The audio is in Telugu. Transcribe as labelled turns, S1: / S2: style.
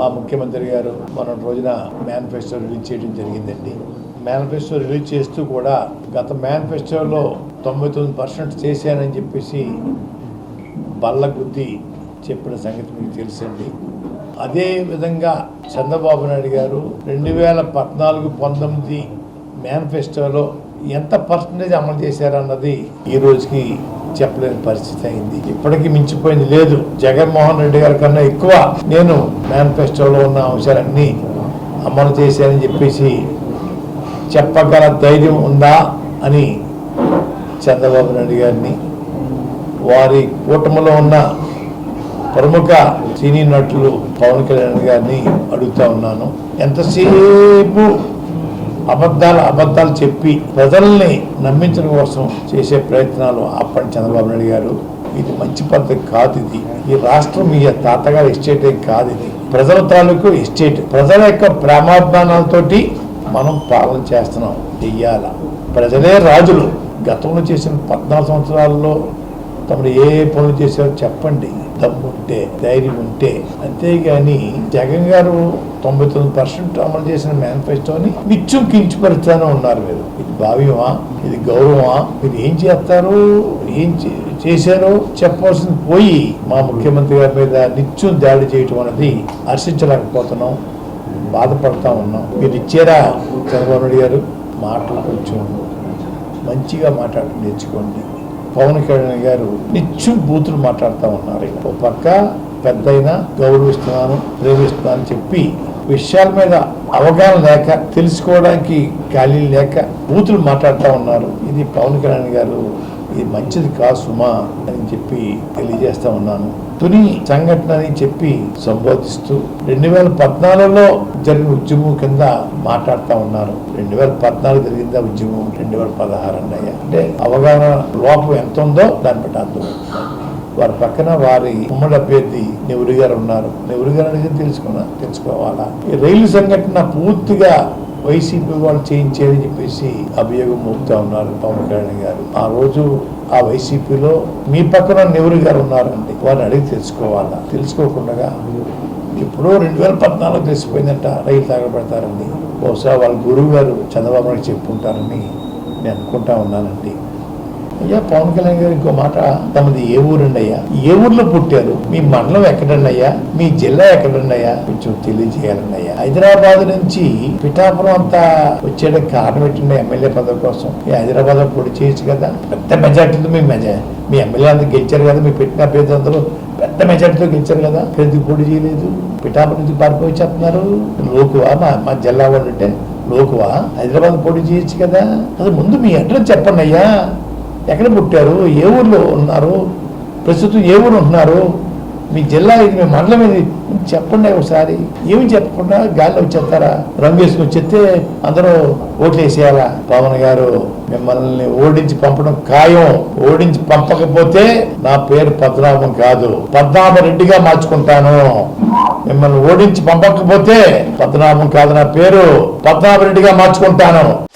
S1: మా ముఖ్యమంత్రి గారు మన రోజున మేనిఫెస్టో రిలీజ్ చేయడం జరిగిందండి. మేనిఫెస్టో రిలీజ్ చేస్తూ కూడా గత మేనిఫెస్టోలో తొంభై తొమ్మిది పర్సెంట్ చేశానని చెప్పేసి బల్ల గుద్ది చెప్పిన సంగతి మీకు తెలుసండి. అదే విధంగా చంద్రబాబు నాయుడు గారు రెండు వేల పద్నాలుగు పంతొమ్మిది మేనిఫెస్టోలో ఎంత పర్సంటేజ్ అమలు చేశారన్నది ఈ రోజుకి చెప్పలేని పరిస్థితి అయింది. ఇప్పటికీ మించిపోయింది లేదు. జగన్మోహన్ రెడ్డి గారి కన్నా ఎక్కువ నేను మేనిఫెస్టోలో ఉన్న అంశాలన్నీ అమలు చేశానని చెప్పేసి చెప్పగల ధైర్యం ఉందా అని చంద్రబాబు నాయుడు గారిని వారి కూటమిలో ఉన్న ప్రముఖ సినీ నటులు పవన్ కళ్యాణ్ గారిని అడుగుతా ఉన్నాను. ఎంతసేపు అబద్ధాలు అబద్ధాలు చెప్పి ప్రజల్ని నమ్మించడం కోసం చేసే ప్రయత్నాలు అప్పటి చంద్రబాబు నాయుడు గారు. ఇది మంచి పద్ధతి కాదు ఇది. ఈ రాష్ట్రం మీ తాతగారి ఎస్టేట్ కాదు ఇది. ప్రజల తాలూకు ఎస్టేట్. ప్రజల యొక్క ప్రేమాభిమానాలతోటి మనం పాలన చేస్తున్నాం. చెయ్యాల. ప్రజలే రాజులు. గతంలో చేసిన పద్నాలుగు సంవత్సరాల్లో తమరు ఏ ఏ పనులు చేశారో చెప్పండి. దమ్ము ఉంటే ధైర్యం ఉంటే అంతేగాని జగన్ గారు తొంభై తొమ్మిది పర్సెంట్ అమలు చేసిన మేనిఫెస్టోని నిత్యం కించపరుస్తానే ఉన్నారు మీరు ఇది భావ్యమా? ఇది గౌరవమా? మీరు ఏం చేస్తారు? ఏం చే- చేశారో చెప్పవలసింది పోయి మా ముఖ్యమంత్రి గారి మీద నిత్యం దాడి చేయటం అనేది హర్షించలేకపోతున్నాం. బాధపడతా ఉన్నాం. మీరు ఇచ్చారా చంద్రబాబు నాయుడు గారు? మాటలు కొంచెం మంచిగా మాట్లాడి నేర్చుకోండి. పవన్ కళ్యాణ్ గారు నిత్యం బూతులు మాట్లాడుతూ ఉన్నారు. ఓ పక్క పెద్దయినా గౌరవిస్తున్నాను ప్రేమిస్తున్నాను చెప్పి విషయాల మీద అవగాహన లేక తెలుసుకోవడానికి ఖాళీ లేక బూతులు మాట్లాడుతూ ఉన్నారు. ఇది పవన్ కళ్యాణ్ గారు ఇది మంచిది కాదు సుమా అని చెప్పి తెలియజేస్తా ఉన్నాను. తుని సంఘటన అని చెప్పి సంబోధిస్తూ రెండు వేల పద్నాలుగులో జరిగిన ఉద్యమం కింద మాట్లాడుతూ ఉన్నారు. రెండు వేల పద్నాలుగు జరిగిందా ఉద్యమం? రెండు వేల పదహారు అన్నయ్య. అంటే అవగాహన లోపం ఎంత ఉందో దాన్ని బట్టి అర్థం వారి పక్కన వారి ఉమ్మడి అభ్యర్థి నెవరు గారు ఉన్నారు. నెవరు గారు అనేది తెలుసుకున్నా తెలుసుకోవాలా? ఈ రైలు సంఘటన పూర్తిగా వైసీపీ వాళ్ళు చేయించేదని చెప్పేసి అభియోగం మోపుతా ఉన్నారు పవన్ కళ్యాణ్ గారు. ఆ రోజు ఆ వైసీపీలో మీ పక్కన నెవరు గారు ఉన్నారండి. వారిని అడిగి తెలుసుకోవాలా? తెలుసుకోకుండా ఎప్పుడో రెండు వేల పద్నాలుగు తెలిసిపోయిందంట రైలు తాగబడతారండి బహుశా వాళ్ళ గురువు గారు చంద్రబాబు నాయుడు చెప్పుకుంటారని నేను అనుకుంటా ఉన్నానండి. అయ్యా పవన్ కళ్యాణ్ గారు ఇంకో మాట తమది ఏ ఊరండి అయ్యా ఏ ఊర్లో పుట్టారు? మీ మండలం ఎక్కడండి అయ్యా మీ జిల్లా ఎక్కడండి అయ్యా కొంచెం తెలియజేయాలండి అయ్యా హైదరాబాద్ నుంచి పిఠాపురం అంతా వచ్చేయడానికి కారణం పెట్టండి ఎమ్మెల్యే పదవి కోసం. ఈ హైదరాబాద్ పొడి చేయొచ్చు కదా? పెద్ద మెజార్టీతో మీ మెజా మీ ఎమ్మెల్యే అందరూ గెలిచారు కదా? మీ పెట్టిన అభ్యర్థి అందరూ పెద్ద మెజార్టీతో గెలిచారు కదా? ఎందుకు పోటీ చేయలేదు? పిఠాపురం నుంచి పారిపోయి చెప్తున్నారు లోకువా? మా మా జిల్లా వాళ్ళు అంటే లోకువా? హైదరాబాద్ పోటీ చేయొచ్చు కదా? అది ముందు మీ అడ్రస్ చెప్పండి అయ్యా ఎక్కడ పుట్టారు? ఏ ఊర్లో ఉన్నారు? ప్రస్తుతం ఏ ఊరు ఉంటున్నారు? మీ జిల్లా ఇది మీ మండలం ఇది చెప్పండి ఒకసారి. ఏమి చెప్పకుండా గాల్లో వచ్చేస్తారా రంగు వేసుకుని వచ్చేస్తే అందరూ ఓట్లు వేసేయాలా పవన్ గారు మిమ్మల్ని ఓడించి పంపడం ఖాయం. ఓడించి పంపకపోతే నా పేరు పద్మనాభం కాదు. పద్మనాభరెడ్డిగా మార్చుకుంటాను. మిమ్మల్ని ఓడించి పంపకపోతే పద్మనాభం కాదు నా పేరు. పద్మనాభరెడ్డిగా మార్చుకుంటాను.